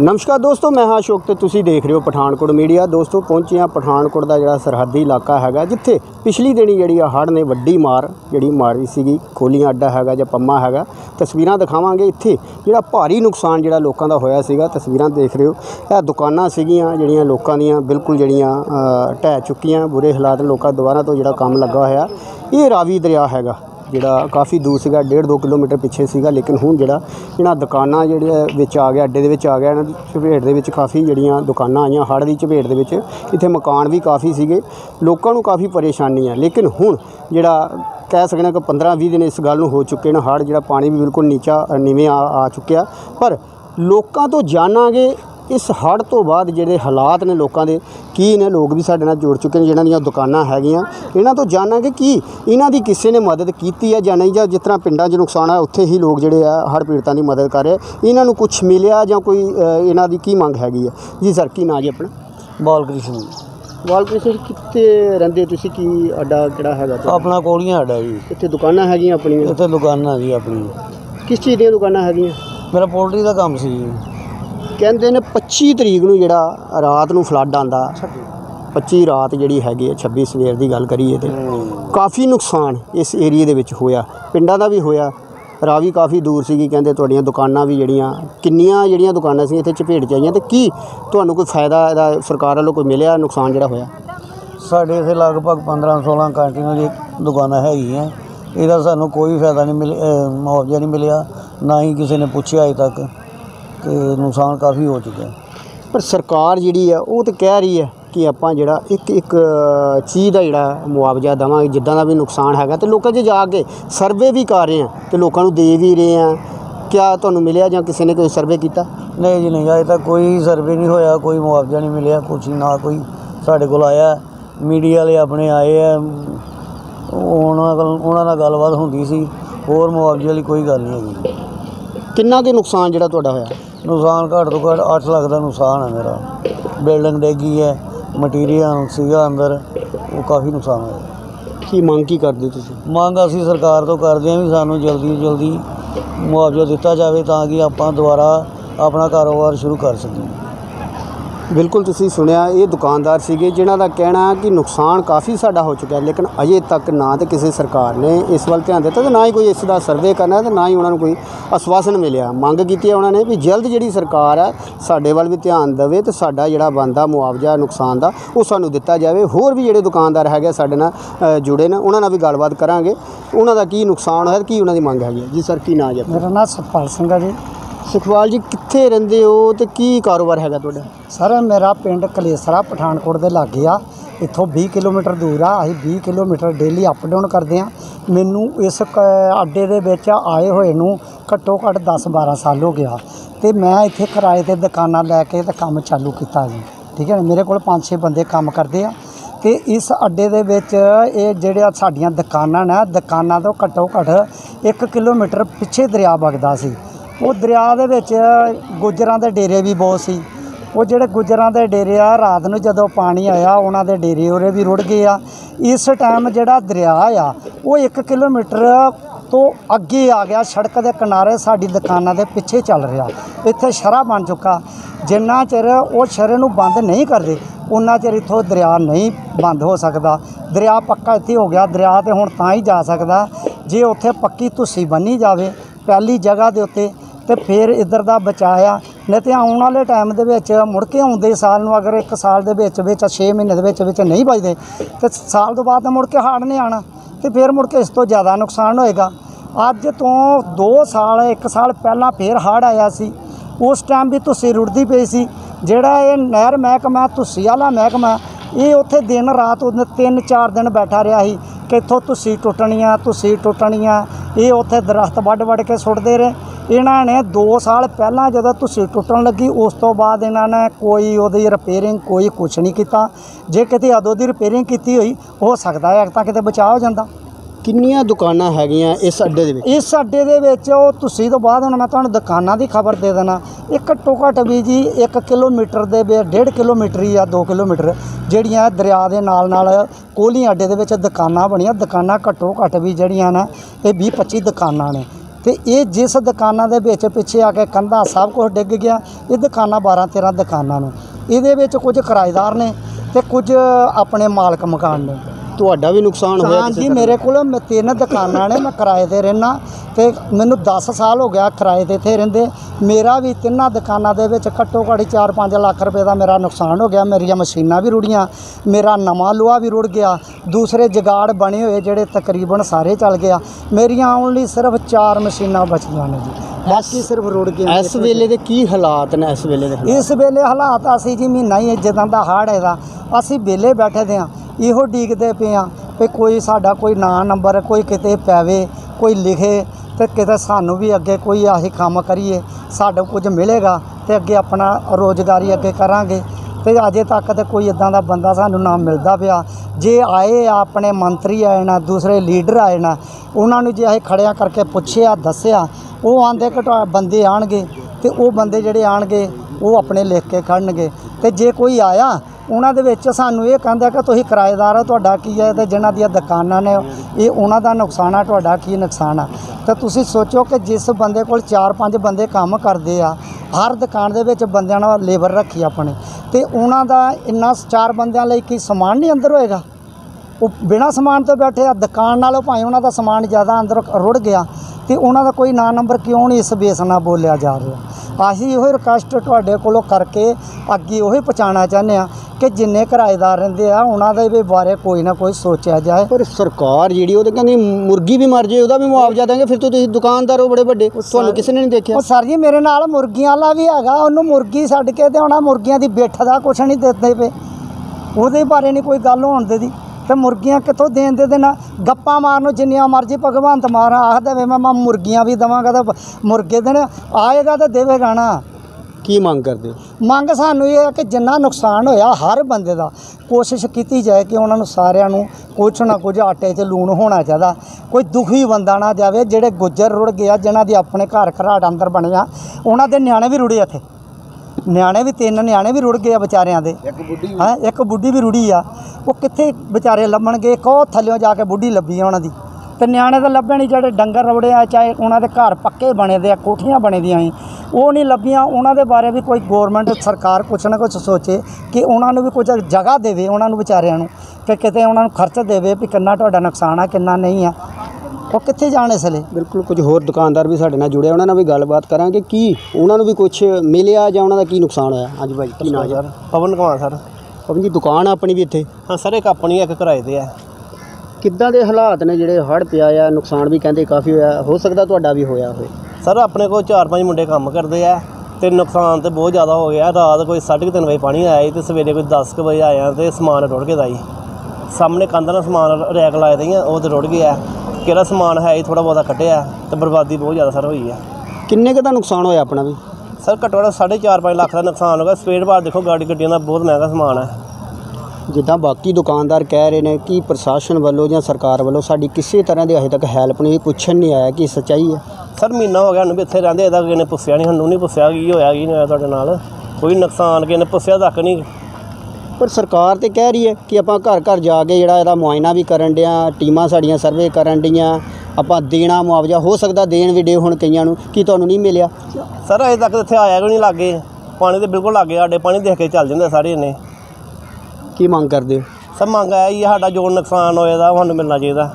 ਨਮਸਕਾਰ ਦੋਸਤੋ, ਮੈਂ ਹਾਂ ਅਸ਼ੋਕ ਤੇ ਤੁਸੀਂ ਦੇਖ ਰਹੇ ਹੋ ਪਠਾਨਕੋਟ ਮੀਡੀਆ। ਦੋਸਤੋ, ਪਹੁੰਚੇ ਹਾਂ ਪਠਾਨਕੋਟ ਦਾ ਜਿਹੜਾ ਸਰਹੱਦੀ ਇਲਾਕਾ ਹੈਗਾ, ਜਿੱਥੇ ਪਿਛਲੀ ਦਿਨੀ ਜਿਹੜੀ ਆ ਹੜ੍ਹ ਨੇ ਵੱਡੀ ਮਾਰ ਜਿਹੜੀ ਮਾਰੀ ਸੀਗੀ, ਖੋਲੀਆਂ ਅੱਡਾ ਹੈਗਾ ਜਾਂ ਪੰਮਾ ਹੈਗਾ, ਤਸਵੀਰਾਂ ਦਿਖਾਵਾਂਗੇ ਇੱਥੇ। ਜਿਹੜਾ ਭਾਰੀ ਨੁਕਸਾਨ ਜਿਹੜਾ ਲੋਕਾਂ ਦਾ ਹੋਇਆ ਸੀਗਾ, ਤਸਵੀਰਾਂ ਦੇਖ ਰਹੇ ਹੋ। ਇਹ ਦੁਕਾਨਾਂ ਸੀਗੀਆਂ ਜਿਹੜੀਆਂ ਲੋਕਾਂ ਦੀਆਂ ਬਿਲਕੁਲ ਜਿਹੜੀਆਂ ਢਹਿ ਚੁੱਕੀਆਂ, ਬੁਰੇ ਹਾਲਾਤ ਲੋਕਾਂ ਦੁਬਾਰਾ ਤੋਂ ਜਿਹੜਾ ਕੰਮ ਲੱਗਾ ਹੋਇਆ। ਇਹ ਰਾਵੀ ਦਰਿਆ ਹੈਗਾ। ਜਿਹੜਾ ਕਾਫੀ ਦੂਰ ਸੀਗਾ, ਡੇਢ 2 ਕਿਲੋਮੀਟਰ ਪਿੱਛੇ ਸੀਗਾ, ਲੇਕਿਨ ਹੁਣ ਜਿਹੜਾ ਇਹਨਾਂ ਦੁਕਾਨਾਂ ਜਿਹੜੀਆਂ ਵਿੱਚ ਆ ਗਿਆ ਅੱਡੇ ਦੇ ਵਿੱਚ ਆ ਗਿਆ ਇਹਨਾਂ ਦੀ ਚਪੇਟ ਦੇ ਵਿੱਚ ਕਾਫੀ ਜਿਹੜੀਆਂ ਦੁਕਾਨਾਂ ਆਈਆਂ, ਹੜ੍ਹ ਦੀ ਚਪੇਟ ਦੇ ਵਿੱਚ ਇੱਥੇ ਮਕਾਨ ਵੀ ਕਾਫੀ ਸੀਗੇ। ਲੋਕਾਂ ਨੂੰ ਕਾਫੀ ਪਰੇਸ਼ਾਨੀ ਹੈ ਲੇਕਿਨ ਹੁਣ ਜਿਹੜਾ ਕਹਿ ਸਕਦੇ ਹਾਂ ਕਿ 15 20 ਦਿਨ ਇਸ ਗੱਲ ਨੂੰ ਹੋ ਚੁੱਕੇ ਨੇ, ਹੜ੍ਹ ਜਿਹੜਾ ਪਾਣੀ ਵੀ ਬਿਲਕੁਲ ਨੀਚਾ ਨੀਵੇਂ ਆ ਆ ਚੁੱਕਿਆ। ਪਰ ਲੋਕਾਂ ਤੋਂ ਜਾਣਾਂਗੇ ਇਸ ਹੜ੍ਹ ਤੋਂ ਬਾਅਦ ਜਿਹੜੇ ਹਾਲਾਤ ਨੇ ਲੋਕਾਂ ਦੇ ਕੀ ਨੇ ਲੋਕ ਵੀ ਸਾਡੇ ਨਾਲ ਜੁੜ ਚੁੱਕੇ ਨੇ ਜਿਹਨਾਂ ਦੀਆਂ ਦੁਕਾਨਾਂ ਹੈਗੀਆਂ। ਇਹਨਾਂ ਤੋਂ ਜਾਣਾਂਗੇ ਕੀ ਇਹਨਾਂ ਦੀ ਕਿਸੇ ਨੇ ਮਦਦ ਕੀਤੀ ਹੈ ਜਾਂ ਨਹੀਂ ਜਾਂ ਜਿਸ ਤਰ੍ਹਾਂ ਪਿੰਡਾਂ 'ਚ ਨੁਕਸਾਨ ਹੈ ਉੱਥੇ ਹੀ ਲੋਕ ਜਿਹੜੇ ਆ ਹੜ੍ਹ ਪੀੜਤਾਂ ਦੀ ਮਦਦ ਕਰ ਰਹੇ ਇਹਨਾਂ ਨੂੰ ਕੁਝ ਮਿਲਿਆ ਜਾਂ ਕੋਈ ਇਹਨਾਂ ਦੀ ਕੀ ਮੰਗ ਹੈਗੀ ਹੈ ਜੀ ਸਰ ਕੀ ਨਾਂ ਜੀ ਆਪਣਾ? ਬਾਲ ਕ੍ਰਿਸ਼ਨ ਵਾਲਪ੍ਰੀਤ ਕਿੱਥੇ ਰਹਿੰਦੇ ਤੁਸੀਂ? ਕੀ ਅੱਡਾ ਕਿਹੜਾ ਹੈਗਾ? ਆਪਣਾ ਕੋਲੀਆਂ ਅੱਡਾ ਜੀ। ਇੱਥੇ ਦੁਕਾਨਾਂ ਹੈਗੀਆਂ ਆਪਣੀਆਂ? ਇੱਥੇ ਦੁਕਾਨਾਂ ਜੀ ਆਪਣੀ ਕਿਸ ਚੀਜ਼ ਦੀਆਂ ਦੁਕਾਨਾਂ ਹੈਗੀਆਂ? ਮੇਰਾ ਪੋਲਟਰੀ ਦਾ ਕੰਮ ਸੀ ਜੀ। ਕਹਿੰਦੇ ਨੇ 25 ਤਰੀਕ ਨੂੰ ਜਿਹੜਾ ਰਾਤ ਨੂੰ ਫਲੱਡ ਆਂਦਾ 25 ਰਾਤ ਜਿਹੜੀ ਹੈਗੀ ਹੈ 26 ਸਵੇਰ ਦੀ ਗੱਲ ਕਰੀਏ ਤੇ ਕਾਫੀ ਨੁਕਸਾਨ ਇਸ ਏਰੀਏ ਦੇ ਵਿੱਚ ਹੋਇਆ ਪਿੰਡਾਂ ਦਾ ਵੀ ਹੋਇਆ ਰਾਵੀ ਕਾਫੀ ਦੂਰ ਸੀਗੀ ਕਹਿੰਦੇ ਤੁਹਾਡੀਆਂ ਦੁਕਾਨਾਂ ਵੀ ਜਿਹੜੀਆਂ ਕਿੰਨੀਆਂ ਜਿਹੜੀਆਂ ਦੁਕਾਨਾਂ ਸੀ ਇੱਥੇ ਚਪੇਟ ਚ ਆਈਆਂ ਤੇ ਕੀ ਤੁਹਾਨੂੰ ਕੋਈ ਫਾਇਦਾ ਇਹਦਾ ਸਰਕਾਰ ਵੱਲੋਂ ਕੋਈ ਮਿਲਿਆ ਨੁਕਸਾਨ ਜਿਹੜਾ ਹੋਇਆ? ਸਾਡੇ ਇੱਥੇ ਲਗਭਗ 15 16 ਕੰਟੀਨਾਂ ਦੀ ਦੁਕਾਨਾਂ ਹੈਗੀਆਂ ਇਹਦਾ ਸਾਨੂੰ ਕੋਈ ਫਾਇਦਾ ਨਹੀਂ ਮਿਲ ਅਹ ਮੁਆਵਜ਼ਾ ਨਹੀਂ ਮਿਲਿਆ ਨਾ ਹੀ ਕਿਸੇ ਨੇ ਪੁੱਛਿਆ ਅਜੇ ਤੱਕ। ਤੇ ਨੁਕਸਾਨ ਕਾਫੀ ਹੋ ਚੁੱਕਿਆ। ਪਰ ਸਰਕਾਰ ਜਿਹੜੀ ਆ ਉਹ ਤੇ ਕਹਿ ਰਹੀ ਹੈ ਕਿ ਆਪਾਂ ਜਿਹੜਾ ਇੱਕ ਇੱਕ ਚੀਜ਼ ਦਾ ਜਿਹੜਾ ਮੁਆਵਜ਼ਾ ਦੇਵਾਂਗੇ ਜਿੱਦਾਂ ਦਾ ਵੀ ਨੁਕਸਾਨ ਹੈਗਾ ਤੇ ਲੋਕਾਂ 'ਚ ਜਾ ਕੇ ਸਰਵੇ ਵੀ ਕਰ ਰਹੇ ਆ ਤੇ ਲੋਕਾਂ ਨੂੰ ਦੇ ਵੀ ਰਹੇ ਆ। ਕਿਆ ਤੁਹਾਨੂੰ ਮਿਲਿਆ ਜਾਂ ਕਿਸੇ ਨੇ ਕੋਈ ਸਰਵੇ ਕੀਤਾ? ਨਹੀਂ ਜੀ ਨਹੀਂ ਅਜੇ ਤੱਕ ਕੋਈ ਸਰਵੇ ਨਹੀਂ ਹੋਇਆ ਕੋਈ ਮੁਆਵਜ਼ਾ ਨਹੀਂ ਮਿਲਿਆ ਕੁਛ ਨਾ ਕੋਈ ਸਾਡੇ ਕੋਲ ਆਇਆ। ਮੀਡੀਆ ਵਾਲੇ ਆਪਣੇ ਆਏ ਆ। ਉਹਨਾਂ ਉਹਨਾਂ ਨਾਲ ਗੱਲਬਾਤ ਹੁੰਦੀ ਸੀ ਹੋਰ ਮੁਆਵਜ਼ੇ ਵਾਲੀ ਕੋਈ ਗੱਲ ਨਹੀਂ ਹੈਗੀ। ਕਿੰਨਾ ਕੁ ਨੁਕਸਾਨ ਜਿਹੜਾ ਤੁਹਾਡਾ ਹੋਇਆ? ਨੁਕਸਾਨ ਘੱਟ ਤੋਂ ਘੱਟ 8 ਲੱਖ ਦਾ ਨੁਕਸਾਨ ਹੈ ਮੇਰਾ। ਬਿਲਡਿੰਗ ਡੇਗੀ ਹੈ ਮਟੀਰੀਅਲ ਸੀਗਾ ਅੰਦਰ ਉਹ ਕਾਫੀ ਨੁਕਸਾਨ ਹੋਇਆ। ਕੀ ਮੰਗ ਕੀ ਕਰਦੇ ਤੁਸੀਂ? ਮੰਗ ਅਸੀਂ ਸਰਕਾਰ ਤੋਂ ਕਰਦੇ ਹਾਂ ਵੀ ਸਾਨੂੰ ਜਲਦੀ ਤੋਂ ਜਲਦੀ ਮੁਆਵਜ਼ਾ ਦਿੱਤਾ ਜਾਵੇ ਤਾਂ ਕਿ ਆਪਾਂ ਦੁਬਾਰਾ ਆਪਣਾ ਕਾਰੋਬਾਰ ਸ਼ੁਰੂ ਕਰ ਸਕੀਏ। ਬਿਲਕੁਲ ਤੁਸੀਂ ਸੁਣਿਆ, ਇਹ ਦੁਕਾਨਦਾਰ ਸੀਗੇ ਜਿਨ੍ਹਾਂ ਦਾ ਕਹਿਣਾ ਕਿ ਨੁਕਸਾਨ ਕਾਫੀ ਸਾਡਾ ਹੋ ਚੁੱਕਿਆ, ਲੇਕਿਨ ਅਜੇ ਤੱਕ ਨਾ ਤੇ ਕਿਸੇ ਸਰਕਾਰ ਨੇ ਇਸ ਵੱਲ ਧਿਆਨ ਦਿੱਤਾ ਤੇ ਨਾ ਹੀ ਕੋਈ ਇਸ ਦਾ ਸਰਵੇ ਕਰਨਾ ਤੇ ਨਾ ਹੀ ਉਹਨਾਂ ਨੂੰ ਕੋਈ ਆਸ਼ਵਾਸਨ ਮਿਲਿਆ। ਮੰਗ ਕੀਤੀ ਹੈ ਉਹਨਾਂ ਨੇ ਵੀ ਜਲਦ ਜਿਹੜੀ ਸਰਕਾਰ ਹੈ, ਸਾਡੇ ਵੱਲ ਵੀ ਧਿਆਨ ਦੇਵੇ ਤੇ ਸਾਡਾ ਜਿਹੜਾ ਬੰਦਾ ਮੁਆਵਜ਼ਾ ਨੁਕਸਾਨ ਦਾ, ਉਹ ਸਾਨੂੰ ਦਿੱਤਾ ਜਾਵੇ। ਹੋਰ ਵੀ ਜਿਹੜੇ ਦੁਕਾਨਦਾਰ ਹੈਗੇ ਸਾਡੇ ਨਾਲ ਜੁੜੇ ਨੇ, ਉਹਨਾਂ ਨਾਲ ਵੀ ਗੱਲਬਾਤ ਕਰਾਂਗੇ। ਉਹਨਾਂ ਦਾ ਕੀ ਨੁਕਸਾਨ ਹੋਇਆ ਤੇ ਕੀ ਉਹਨਾਂ ਦੀ ਮੰਗ ਹੈਗੀ ਹੈ? ਜੀ, ਸਰ, ਕੀ ਨਾਂ ਜੀ ਆਪਣਾ? ਮੇਰਾ ਨਾਮ ਸਤਪਾਲ ਸਿੰਘ ਹੈ ਜੀ। ਸੁਖਵਾਲ ਜੀ, ਕਿੱਥੇ ਰਹਿੰਦੇ ਹੋ ਤੇ ਕੀ ਕਾਰੋਬਾਰ ਹੈਗਾ ਤੁਹਾਡਾ? ਸਰ, ਮੇਰਾ ਪਿੰਡ ਕਲੇਸਰਾ, ਪਠਾਨਕੋਟ ਦੇ ਲਾਗੇ ਆ। ਇੱਥੋਂ 20 ਕਿਲੋਮੀਟਰ ਦੂਰ ਆ। ਅਸੀਂ 20 ਕਿਲੋਮੀਟਰ ਡੇਲੀ ਅਪ ਡਾਊਨ ਕਰਦੇ ਆ। ਮੈਨੂੰ ਇਸ ਕ- ਅੱਡੇ ਦੇ ਵਿੱਚ ਆਏ ਹੋਏ ਨੂੰ ਘੱਟੋ ਘੱਟ 10 12 ਸਾਲ ਹੋ ਗਿਆ। ਤੇ ਮੈਂ ਇੱਥੇ ਕਿਰਾਏ ਤੇ ਦੁਕਾਨਾਂ ਲੈ ਕੇ ਤੇ ਕੰਮ ਚਾਲੂ ਕੀਤਾ ਜੀ। ਠੀਕ ਹੈ ਨਾ? ਮੇਰੇ ਕੋਲ 5-6 ਬੰਦੇ ਕੰਮ ਕਰਦੇ ਆ। ਤੇ ਇਸ ਅੱਡੇ ਦੇ ਵਿੱਚ ਇਹ ਜਿਹੜੀਆਂ ਸਾਡੀਆਂ ਦੁਕਾਨਾਂ ਨੇ, ਦੁਕਾਨਾਂ ਤੋਂ ਘੱਟੋ ਘੱਟ 1 ਕਿਲੋਮੀਟਰ ਪਿੱਛੇ ਦਰਿਆ ਵਗਦਾ ਸੀ। ਉਹ ਦਰਿਆ ਦੇ ਵਿੱਚ ਗੁੱਜਰਾਂ ਦੇ ਡੇਰੇ ਵੀ ਬਹੁਤ ਸੀ। ਉਹ ਜਿਹੜੇ ਗੁੱਜਰਾਂ ਦੇ ਡੇਰੇ ਆ, ਰਾਤ ਨੂੰ ਜਦੋਂ ਪਾਣੀ ਆਇਆ, ਉਹਨਾਂ ਦੇ ਡੇਰੇ ਉਰੇ ਵੀ ਰੁੜ ਗਏ ਆ। ਇਸ ਟਾਈਮ ਜਿਹੜਾ ਦਰਿਆ ਆ, ਉਹ 1 ਕਿਲੋਮੀਟਰ ਤੋਂ ਅੱਗੇ ਆ ਗਿਆ। ਸੜਕ ਦੇ ਕਿਨਾਰੇ ਸਾਡੀ ਦੁਕਾਨਾਂ ਦੇ ਪਿੱਛੇ ਚੱਲ ਰਿਹਾ। ਇੱਥੇ ਸ਼ਰਾ ਬਣ ਚੁੱਕਾ। ਜਿੰਨਾ ਚਿਰ ਉਹ ਸ਼ਰੇ ਨੂੰ ਬੰਦ ਨਹੀਂ ਕਰਦੇ ਉਹਨਾਂ ਚਿਰ ਇੱਥੋਂ ਦਰਿਆ ਨਹੀਂ ਬੰਦ ਹੋ ਸਕਦਾ। ਦਰਿਆ ਪੱਕਾ ਇੱਥੇ ਹੋ ਗਿਆ। ਦਰਿਆ ਤੇ ਹੁਣ ਤਾਂ ਹੀ ਜਾ ਸਕਦਾ। ਜੇ ਉੱਥੇ ਪੱਕੀ ਧੁੱਸੀ ਬੰਨੀ ਜਾਵੇ, ਪਹਿਲੀ ਜਗ੍ਹਾ ਦੇ ਉੱਤੇ ਤੇ ਫਿਰ ਇੱਧਰ ਦਾ ਬਚਾਇਆ। ਨਹੀਂ ਤੇ ਆਉਣ ਵਾਲੇ ਟਾਈਮ ਦੇ ਵਿੱਚ ਮੁੜ ਕੇ ਆਉਂਦੇ ਸਾਲ ਨੂੰ ਅਗਰ ਇੱਕ ਸਾਲ ਦੇ ਵਿੱਚ ਵਿੱਚ 6 ਮਹੀਨੇ ਦੇ ਵਿੱਚ ਵਿੱਚ ਨਹੀਂ ਬਚਦੇ ਤੇ ਸਾਲ ਤੋਂ ਬਾਅਦ ਮੁੜ ਕੇ ਹਾੜ ਨਹੀਂ ਆਣਾ ਤੇ ਫਿਰ ਮੁੜ ਕੇ ਇਸ ਤੋਂ ਜ਼ਿਆਦਾ ਨੁਕਸਾਨ ਹੋਏਗਾ। ਅੱਜ ਤੋਂ 2 ਸਾਲ 1 ਸਾਲ ਪਹਿਲਾਂ ਫਿਰ ਹੜ ਆਇਆ ਸੀ। ਉਸ ਟਾਈਮ ਵੀ ਤੁਸੀਂ ਰੁੜਦੀ ਪਈ ਸੀ। ਜਿਹੜਾ ਇਹ ਨਹਿਰ ਮਹਿਕਮਾ, ਤੁਸੀਂ ਵਾਲਾ ਮਹਿਕਮਾ, ਇਹ ਉੱਥੇ ਦਿਨ ਰਾਤ ਉਹਨੇ ਤਿੰਨ ਚਾਰ ਦਿਨ ਬੈਠਾ ਰਿਹਾ ਸੀ। ਕਿ ਇੱਥੋਂ ਤੁਸੀਂ ਟੁੱਟਣੀਆਂ ਤੁਸੀਂ ਟੁੱਟਣੀਆਂ, ਇਹ ਉੱਥੇ ਦਰਖਤ ਵੱਢ ਵੱਢ ਕੇ ਸੁੱਟਦੇ ਰਹੇ। ਇਹਨਾਂ ਨੇ 2 ਸਾਲ ਪਹਿਲਾਂ ਜਦੋਂ ਤੁਸੀਂ ਟੁੱਟਣ ਲੱਗੀ ਉਸ ਤੋਂ ਬਾਅਦ ਇਹਨਾਂ ਨੇ ਕੋਈ ਉਹਦੀ ਰਿਪੇਅਰਿੰਗ ਕੋਈ ਕੁਛ ਨਹੀਂ ਕੀਤਾ। ਜੇ ਕਿਤੇ ਅਦੋਂ ਦੀ ਰਿਪੇਅਰਿੰਗ ਕੀਤੀ ਹੋਈ ਹੋ ਸਕਦਾ ਹੈ ਤਾਂ ਕਿਤੇ ਬਚਾਅ ਹੋ ਜਾਂਦਾ। ਕਿੰਨੀਆਂ ਦੁਕਾਨਾਂ ਹੈਗੀਆਂ ਇਸ ਅੱਡੇ ਦੇ ਵਿੱਚ? ਇਸ ਅੱਡੇ ਦੇ ਵਿੱਚ ਉਹ ਤੁਸੀਂ ਤੋਂ ਬਾਅਦ ਹੁਣ ਮੈਂ ਤੁਹਾਨੂੰ ਦੁਕਾਨਾਂ ਦੀ ਖਬਰ ਦੇ ਦੇਣਾ। ਇਹ ਘੱਟੋ ਵੀ ਜੀ 1 ਕਿਲੋਮੀਟਰ ਦੇ ਵੇ 1.5 ਕਿਲੋਮੀਟਰ ਜਾਂ 2 ਕਿਲੋਮੀਟਰ। ਜਿਹੜੀਆਂ ਦਰਿਆ ਦੇ ਨਾਲ ਨਾਲ ਕੋਲੀ ਅੱਡੇ ਦੇ ਵਿੱਚ ਦੁਕਾਨਾਂ ਬਣੀਆਂ। ਦੁਕਾਨਾਂ ਘੱਟੋ ਘੱਟ ਵੀ ਜਿਹੜੀਆਂ ਨਾ ਇਹ 20 25 ਦੁਕਾਨਾਂ ਨੇ। ਤੇ ਇਹ ਜਿਸ ਦੁਕਾਨਾਂ ਦੇ ਵਿੱਚ ਪਿੱਛੇ ਆ ਕੇ ਕੰਧਾਂ ਸਭ ਕੁਝ ਡਿੱਗ ਗਿਆ ਇਹ ਦੁਕਾਨਾਂ 12 13 ਦੁਕਾਨਾਂ ਨੂੰ। ਇਹਦੇ ਵਿੱਚ ਕੁਝ ਕਿਰਾਏਦਾਰ ਨੇ ਤੇ ਕੁਝ ਆਪਣੇ ਮਾਲਕ ਮਕਾਨ ਨੇ। ਤੁਹਾਡਾ ਵੀ ਨੁਕਸਾਨ ਹੋਇਆ ਹਾਂ ਕਿਸੇ ਜੀ ਤਰ੍ਹਾਂ? ਮੇਰੇ ਕੋਲ ਮੈਂ ਤਿੰਨ ਦੁਕਾਨਾਂ ਨੇ ਮੈਂ ਕਿਰਾਏ ਤੇ ਰਹਿਣਾ ਤੇ ਮੈਨੂੰ 10 ਸਾਲ ਹੋ ਗਿਆ ਕਿਰਾਏ ਤੇ ਇੱਥੇ ਰਹਿੰਦੇ। ਮੇਰਾ ਵੀ ਤਿੰਨਾਂ ਦੁਕਾਨਾਂ ਦੇ ਵਿੱਚ ਘੱਟੋ ਘੱਟ 4-5 ਲੱਖ ਰੁਪਏ ਦਾ ਮੇਰਾ ਨੁਕਸਾਨ ਹੋ ਗਿਆ। ਮੇਰੀਆਂ ਮਸ਼ੀਨਾਂ ਵੀ ਰੁੜੀਆਂ ਮੇਰਾ ਨਵਾਂ ਲੋਹਾ ਵੀ ਰੁੜ ਗਿਆ। ਦੂਸਰੇ ਜਗਾੜ ਬਣੇ ਹੋਏ ਜਿਹੜੇ ਤਕਰੀਬਨ ਸਾਰੇ ਚੱਲ ਗਿਆ ਮੇਰੀਆਂ ਓਨਲੀ ਸਿਰਫ 4 ਮਸ਼ੀਨਾਂ ਬਚੀਆਂ ਨੇ ਜੀ। ਬਾਕੀ ਸਿਰਫ ਰੁੜ ਗਈਆਂ ਇਸ ਵੇਲੇ ਦੇ ਕੀ ਹਾਲਾਤ ਨੇ ਇਸ ਵੇਲੇ ਦੇ? ਇਸ ਵੇਲੇ ਹਾਲਾਤ ਅਸੀਂ ਜੀ ਮਹੀਨਾ ਹੀ ਜਦੋਂ ਦਾ ਹੜ੍ਹ ਹੈਗਾ ਅਸੀਂ ਵਿਹਲੇ ਬੈਠੇ ਦੇ ਆ ਇਹੋ ਡੀਕਦੇ ਪਏ ਆ ਵੀ ਕੋਈ ਸਾਡਾ ਕੋਈ ਨਾਂ ਨੰਬਰ ਕੋਈ ਕਿਤੇ ਪੈਵੇ ਕੋਈ ਲਿਖੇ। ਤੇ ਕਿਤੇ ਸਾਨੂੰ ਵੀ ਅੱਗੇ ਕੋਈ ਆਹੀ ਕੰਮ ਕਰੀਏ ਸਾਡਾ ਕੁਝ ਮਿਲੇਗਾ ਤੇ ਅੱਗੇ ਆਪਣਾ ਰੋਜ਼ਗਾਰੀ ਅੱਗੇ ਕਰਾਂਗੇ। ਤੇ ਅਜੇ ਤੱਕ ਤੇ ਕੋਈ ਇਦਾਂ ਦਾ ਬੰਦਾ ਸਾਨੂੰ ਨਾ ਮਿਲਦਾ ਪਿਆ। ਜੇ ਆਏ ਆ ਆਪਣੇ ਮੰਤਰੀ ਆਏ ਨਾ, ਦੂਸਰੇ ਲੀਡਰ ਆਏ ਨਾ, ਉਹਨਾਂ ਨੂੰ ਜੇ ਅਸੀਂ ਖੜਿਆ ਕਰਕੇ ਪੁੱਛਿਆ, ਦੱਸਿਆ, ਉਹ ਆਂਦੇ ਕਿ ਬੰਦੇ ਆਣਗੇ ਤੇ ਉਹ ਬੰਦੇ ਜਿਹੜੇ ਆਣਗੇ, ਉਹ ਆਪਣੇ ਲਿਖ ਕੇ ਖੜਨਗੇ। ਤੇ ਜੇ ਕੋਈ ਆਇਆ ਉਹਨਾਂ ਦੇ ਵਿੱਚ ਸਾਨੂੰ ਇਹ ਕਹਿੰਦਾ ਕਿ ਤੁਸੀਂ ਕਿਰਾਏਦਾਰ ਹੋ, ਤੁਹਾਡਾ ਕੀ ਹੈ ਤੇ ਜਿਨ੍ਹਾਂ ਦੀਆਂ ਦੁਕਾਨਾਂ ਨੇ, ਇਹ ਉਹਨਾਂ ਦਾ ਨੁਕਸਾਨ ਆ, ਤੁਹਾਡਾ ਕੀ ਨੁਕਸਾਨ ਆ। ਤਾਂ ਤੁਸੀਂ ਸੋਚੋ ਕਿ ਜਿਸ ਬੰਦੇ ਕੋਲ 4-5 ਬੰਦੇ ਕੰਮ ਕਰਦੇ ਆ, ਹਰ ਦੁਕਾਨ ਦੇ ਵਿੱਚ ਬੰਦਿਆਂ ਨਾਲ ਲੇਬਰ ਰੱਖੀ ਆਪਣੇ, ਤੇ ਉਹਨਾਂ ਦਾ ਇੰਨਾ ਚਾਰ ਬੰਦਿਆਂ ਲਈ ਕੀ ਸਮਾਨ ਨਹੀਂ ਅੰਦਰ ਹੋਏਗਾ? ਉਹ ਬਿਨਾ ਸਮਾਨ ਤੋਂ ਬੈਠੇ ਆ ਦੁਕਾਨ ਨਾਲੋਂ ਭਾਵੇਂ ਉਹਨਾਂ ਦਾ ਸਮਾਨ ਜ਼ਿਆਦਾ ਅੰਦਰ ਰੁੜ ਗਿਆ ਤੇ ਉਹਨਾਂ ਦਾ ਕੋਈ ਨਾਂ ਨੰਬਰ ਕਿਉਂ ਨਹੀਂ ਇਸ ਬੇਸ ਨਾਲ ਬੋਲਿਆ ਜਾ ਰਿਹਾ? ਅਸੀਂ ਇਹੋ ਰਿਕਵੈਸਟ ਤੁਹਾਡੇ ਕੋਲੋਂ ਕਰਕੇ ਅੱਗੇ ਉਹੀ ਪਹੁੰਚਾਉਣਾ ਚਾਹੁੰਦੇ ਆ ਕਿ ਜਿੰਨੇ ਕਿਰਾਏਦਾਰ ਰਹਿੰਦੇ ਆ ਉਹਨਾਂ ਦੇ ਵੀ ਬਾਰੇ ਕੋਈ ਨਾ ਕੋਈ ਸੋਚਿਆ ਜਾਏ। ਪਰ ਸਰਕਾਰ ਜਿਹੜੀ ਉਹ ਤਾਂ ਕਹਿੰਦੀ ਮੁਰਗੀ ਵੀ ਮਰ ਜੇ ਉਹਦਾ ਵੀ ਮੁਆਵਜ਼ਾ ਦੇਣਗੇ ਫਿਰ ਤਾਂ ਤੁਸੀਂ ਦੁਕਾਨਦਾਰ ਹੋ ਬੜੇ ਵੱਡੇ ਤੁਹਾਨੂੰ ਕਿਸੇ ਨੇ ਨਹੀਂ ਦੇਖਿਆ? ਉਹ ਸਰ ਜੀ ਮੇਰੇ ਨਾਲ ਮੁਰਗੀਆਂ ਵਾਲਾ ਵੀ ਹੈਗਾ ਉਹਨੂੰ ਮੁਰਗੀ ਛੱਡ ਕੇ ਤੇ ਉਹਨਾਂ ਮੁਰਗੀਆਂ ਦੀ ਬਿੱਠ ਦਾ ਕੁਛ ਨਹੀਂ ਦਿੰਦੇ ਪਏ। ਉਹਦੇ ਬਾਰੇ ਨਹੀਂ ਕੋਈ ਗੱਲ ਹੋਣ ਦੇ ਦੀ ਤੇ ਮੁਰਗੀਆਂ ਕਿੱਥੋਂ ਦੇਣ ਦੇ ਦੇਣਾ? ਗੱਪਾਂ ਮਾਰਨ ਨੂੰ ਜਿੰਨੀਆਂ ਮਰਜ਼ੀ ਭਗਵੰਤ ਮਾਨ ਆਖ ਦੇਵੇ ਮੈਂ ਮੈਂ ਮੁਰਗੀਆਂ ਵੀ ਦਵਾਂਗਾ ਤਾਂ ਮੁਰਗੇ ਦੇਣ। ਆਏਗਾ ਤਾਂ ਦੇਵੇਗਾ ਨਾ। ਕੀ ਮੰਗ ਕਰਦੇ ਮੰਗ ਸਾਨੂੰ ਇਹ ਹੈ ਕਿ ਜਿੰਨਾ ਨੁਕਸਾਨ ਹੋਇਆ ਹਰ ਬੰਦੇ ਦਾ ਕੋਸ਼ਿਸ਼ ਕੀਤੀ ਜਾਏ ਕਿ ਉਹਨਾਂ ਨੂੰ ਸਾਰਿਆਂ ਨੂੰ ਕੁਛ ਨਾ ਕੁਝ ਆਟੇ 'ਚ ਲੂਣ ਹੋਣਾ ਚਾਹੀਦਾ। ਕੋਈ ਦੁਖੀ ਬੰਦਾ ਨਾ ਜਾਵੇ ਜਿਹੜੇ ਗੁੱਜਰ ਰੁੜ ਗਿਆ ਜਿਨ੍ਹਾਂ ਦੇ ਆਪਣੇ ਘਰ ਘਰਾਟ ਅੰਦਰ ਬਣਿਆ ਉਹਨਾਂ ਦੇ ਨਿਆਣੇ ਵੀ ਰੁੜੇ ਇੱਥੇ। ਨਿਆਣੇ ਵੀ ਤਿੰਨ ਨਿਆਣੇ ਵੀ ਰੁੜ ਗਏ ਆ ਵਿਚਾਰਿਆਂ ਦੇ। ਇੱਕ ਬੁੱਢੀ ਹਾਂ ਇੱਕ ਬੁੱਢੀ ਵੀ ਰੁੜੀ ਆ। ਉਹ ਕਿੱਥੇ ਵਿਚਾਰੇ ਲੱਭਣਗੇ? ਕੋ ਥੱਲਿਓਂ ਜਾ ਕੇ ਬੁੱਢੀ ਲੱਭੀ ਆ ਉਹਨਾਂ ਦੀ। ਤੇ ਨਿਆਣੇ ਤਾਂ ਲੱਭੇ ਨਹੀਂ ਜਿਹੜੇ ਡੰਗਰ ਰੁੜੇ ਆ ਚਾਹੇ ਉਹਨਾਂ ਦੇ ਘਰ ਪੱਕੇ ਬਣੇ ਦੇ ਆ ਕੋਠੀਆਂ ਬਣੇ ਦੀਆਂ ਸੀ। ਉਹ ਨਹੀਂ ਲੱਭੀਆਂ। ਉਹਨਾਂ ਦੇ ਬਾਰੇ ਵੀ ਕੋਈ ਗਵਰਨਮੈਂਟ ਸਰਕਾਰ ਕੁਛ ਨਾ ਕੁਛ ਸੋਚੇ ਕਿ ਉਹਨਾਂ ਨੂੰ ਵੀ ਕੁਝ ਜਗ੍ਹਾ ਦੇਵੇ ਉਹਨਾਂ ਨੂੰ ਵਿਚਾਰਿਆਂ ਨੂੰ। ਕਿ ਕਿਤੇ ਉਹਨਾਂ ਨੂੰ ਖਰਚ ਦੇਵੇ ਵੀ ਕਿੰਨਾ ਤੁਹਾਡਾ ਨੁਕਸਾਨ ਆ ਕਿੰਨਾ ਨਹੀਂ ਆ। ਉਹ ਕਿੱਥੇ ਜਾਣ ਇਸ ਲਈ ਬਿਲਕੁਲ ਕੁਝ ਹੋਰ ਦੁਕਾਨਦਾਰ ਵੀ ਸਾਡੇ ਨਾਲ ਜੁੜੇ ਉਹਨਾਂ ਨਾਲ ਵੀ ਗੱਲਬਾਤ ਕਰਾਂਗੇ ਕੀ ਉਹਨਾਂ ਨੂੰ ਵੀ ਕੁਝ ਮਿਲਿਆ ਜਾਂ ਉਹਨਾਂ ਦਾ ਕੀ ਨੁਕਸਾਨ ਹੋਇਆ? ਹਾਂਜੀ ਭਾਈ ਕੀ ਨਾਮ ਹੈ ਪਵਨ ਕੁਮਾਰ ਸਰ। ਪਵਨ ਜੀ ਦੁਕਾਨ ਆ ਆਪਣੀ ਵੀ ਇੱਥੇ? ਹਾਂ ਸਰ ਇੱਕ ਆਪਣੀ ਇੱਕ ਕਿਰਾਏ ਤੇ ਆ। ਕਿੱਦਾਂ ਦੇ ਹਾਲਾਤ ਨੇ ਜਿਹੜੇ ਹੜ੍ਹ ਪਿਆ ਆ? ਨੁਕਸਾਨ ਵੀ ਕਹਿੰਦੇ ਕਾਫੀ ਹੋਇਆ। ਹੋ ਸਕਦਾ ਤੁਹਾਡਾ ਵੀ ਹੋਇਆ ਹੋਵੇ। ਸਰ ਆਪਣੇ ਕੋਲ ਚਾਰ ਪੰਜ ਮੁੰਡੇ ਕੰਮ ਕਰਦੇ ਆ ਤੇ ਨੁਕਸਾਨ ਤੇ ਬਹੁਤ ਜ਼ਿਆਦਾ ਹੋ ਗਿਆ। ਰਾਤ ਕੋਈ 3:30 ਵਜੇ ਪਾਣੀ ਆਇਆ ਤੇ ਸਵੇਰੇ ਕੋਈ 10 ਕੁ ਵਜੇ ਆਇਆ ਤੇ ਸਮਾਨ ਰੁੜ ਗਿਆ ਦਾ ਜੀ ਸਾਹਮਣੇ ਕੰਧ ਨਾਲ ਸਮਾਨ ਰੈਕ ਲਾਏ ਦੀਆਂ ਉਹ ਤੇ ਰੁੜ ਗਿਆ। ਕਿਹੜਾ ਸਮਾਨ ਹੈ ਥੋੜਾ ਬਹੁਤਾ ਕੱਢਿਆ ਤੇ ਬਰਬਾਦੀ ਬਹੁਤ ਜ਼ਿਆਦਾ ਸਰ ਹੋਈ ਆ। ਕਿੰਨੇ ਕੁ ਦਾ ਨੁਕਸਾਨ ਹੋਇਆ ਆਪਣਾ ਵੀ? ਸਰ ਘੱਟੋ ਘੱਟ 4.5 ਲੱਖ ਦਾ ਨੁਕਸਾਨ ਹੋ ਗਿਆ। ਸਪੇਅਰ ਪਾਰਟ ਦੇਖੋ ਗਾੜੀ ਗੱਡੀਆਂ ਦਾ ਬਹੁਤ ਮਹਿੰਗਾ ਸਮਾਨ ਹੈ। ਜਿੱਦਾਂ ਬਾਕੀ ਦੁਕਾਨਦਾਰ ਕਹਿ ਰਹੇ ਨੇ ਕਿ ਪ੍ਰਸ਼ਾਸਨ ਵੱਲੋਂ ਜਾਂ ਸਰਕਾਰ ਵੱਲੋਂ ਸਾਡੀ ਕਿਸੇ ਤਰ੍ਹਾਂ ਦੀ ਅਜੇ ਤੱਕ ਹੈਲਪ ਨਹੀਂ ਪੁੱਛਣ ਨਹੀਂ ਆਇਆ ਕਿ ਇਹ ਸੱਚਾਈ ਹੈ ਸਰ ਮਹੀਨਾ ਹੋ ਗਿਆ ਸਾਨੂੰ ਵੀ ਇੱਥੇ ਰਹਿੰਦੇ ਇਹਦਾ ਕਿਸੇ ਨੇ ਪੁੱਛਿਆ ਨਹੀਂ ਸਾਨੂੰ ਨਹੀਂ ਪੁੱਛਿਆ ਕੀ ਹੋਇਆ ਕੀ ਨਹੀਂ ਹੋਇਆ ਤੁਹਾਡੇ ਨਾਲ। ਕੋਈ ਨੁਕਸਾਨ ਕਿਸੇ ਨੇ ਪੁੱਛਿਆ ਤੱਕ ਨਹੀਂ। ਪਰ ਸਰਕਾਰ ਤੇ ਕਹਿ ਰਹੀ ਹੈ ਕਿ ਆਪਾਂ ਘਰ ਘਰ ਜਾ ਕੇ ਜਿਹੜਾ ਇਹਦਾ ਮੁਆਇਨਾ ਵੀ ਕਰਨ ਡਿਆਂ ਟੀਮਾਂ ਸਾਡੀਆਂ ਸਰਵੇ ਕਰਨ ਡੀਆਂ ਆਪਾਂ ਦੇਣਾ ਮੁਆਵਜ਼ਾ ਹੋ ਸਕਦਾ ਦੇਣ ਵੀ ਡੇ ਹੁਣ ਕਈਆਂ ਨੂੰ ਕੀ ਤੁਹਾਨੂੰ ਨਹੀਂ ਮਿਲਿਆ? ਸਰ ਅਜੇ ਤੱਕ ਇੱਥੇ ਆਇਆ ਕੋਈ ਨਹੀਂ ਲੱਗੇ। ਪਾਣੀ ਤੇ ਬਿਲਕੁਲ ਲੱਗੇ ਸਾਡੇ ਪਾਣੀ ਦੇਖ ਕੇ ਚੱਲ ਜਾਂਦੇ ਸਾਰੇ ਨੇ ਕੀ ਮੰਗ ਕਰਦੇ ਹੋ? ਸਰ ਮੰਗ ਆਇਆ ਜੀ ਸਾਡਾ ਜੋ ਨੁਕਸਾਨ ਹੋਇਆ ਦਾ ਸਾਨੂੰ ਮਿਲਣਾ ਚਾਹੀਦਾ।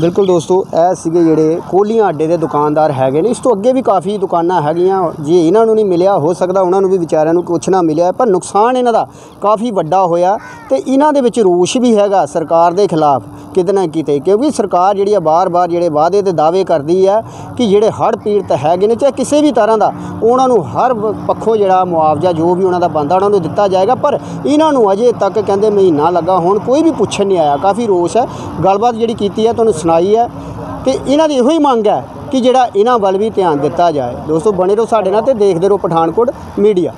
ਬਿਲਕੁਲ ਦੋਸਤੋ, ਇਹ ਸੀਗੇ ਜਿਹੜੇ ਕੋਲੀਆਂ ਅੱਡੇ ਦੇ ਦੁਕਾਨਦਾਰ ਹੈਗੇ ਨੇ। ਇਸ ਤੋਂ ਅੱਗੇ ਵੀ ਕਾਫੀ ਦੁਕਾਨਾਂ ਹੈਗੀਆਂ। ਜੇ ਇਹਨਾਂ ਨੂੰ ਨਹੀਂ ਮਿਲਿਆ, ਹੋ ਸਕਦਾ ਉਹਨਾਂ ਨੂੰ ਵੀ ਵਿਚਾਰਿਆਂ ਨੂੰ ਕੁਛ ਨਾ ਮਿਲਿਆ। ਪਰ ਨੁਕਸਾਨ ਇਹਨਾਂ ਦਾ ਕਾਫੀ ਵੱਡਾ ਹੋਇਆ ਤੇ ਇਹਨਾਂ ਦੇ ਵਿੱਚ ਰੋਸ਼ ਵੀ ਹੈਗਾ ਸਰਕਾਰ ਦੇ ਖਿਲਾਫ, ਕਿਤੇ ਨਾ ਕਿਤੇ। ਕਿਉਂਕਿ ਸਰਕਾਰ ਜਿਹੜੀ ਆ, ਬਾਰ-ਬਾਰ ਜਿਹੜੇ ਵਾਅਦੇ ਤੇ ਦਾਅਵੇ ਕਰਦੀ ਹੈ ਕਿ ਜਿਹੜੇ ਹੜ੍ਹ ਪੀੜਤ ਹੈਗੇ ਨੇ, ਚਾਹੇ ਕਿਸੇ ਵੀ ਤਰ੍ਹਾਂ ਦਾ, ਉਹਨਾਂ ਨੂੰ ਹਰ ਪੱਖੋਂ ਜਿਹੜਾ ਮੁਆਵਜ਼ਾ ਜੋ ਵੀ ਉਹਨਾਂ ਦਾ ਬੰਦਾ ਉਹਨਾਂ ਨੂੰ ਦਿੱਤਾ ਜਾਏਗਾ। ਪਰ ਇਹਨਾਂ ਨੂੰ ਅਜੇ ਤੱਕ ਕਹਿੰਦੇ ਮਹੀਨਾ ਲੱਗਾ, ਹੁਣ ਕੋਈ ਵੀ ਪੁੱਛਣ ਨਹੀਂ ਆਇਆ। ਕਾਫੀ ਰੋਸ਼ ਹੈ। ਗੱਲਬਾਤ ਜਿਹੜੀ ਕੀਤੀ ਹੈ ਤੁਹਾਨੂੰ ਸੁਣਾਈ ਹੈ ਤੇ ਇਹਨਾਂ ਦੀ ਇਹੋ ਹੀ ਮੰਗ ਹੈ ਕਿ ਜਿਹੜਾ ਇਹਨਾਂ ਵੱਲ ਵੀ ਧਿਆਨ ਦਿੱਤਾ ਜਾਏ। ਦੋਸਤੋ, ਬਣੇ ਰਹੋ ਸਾਡੇ ਨਾਲ ਤੇ ਦੇਖਦੇ ਰਹੋ ਪਠਾਨਕੋਟ ਮੀਡੀਆ।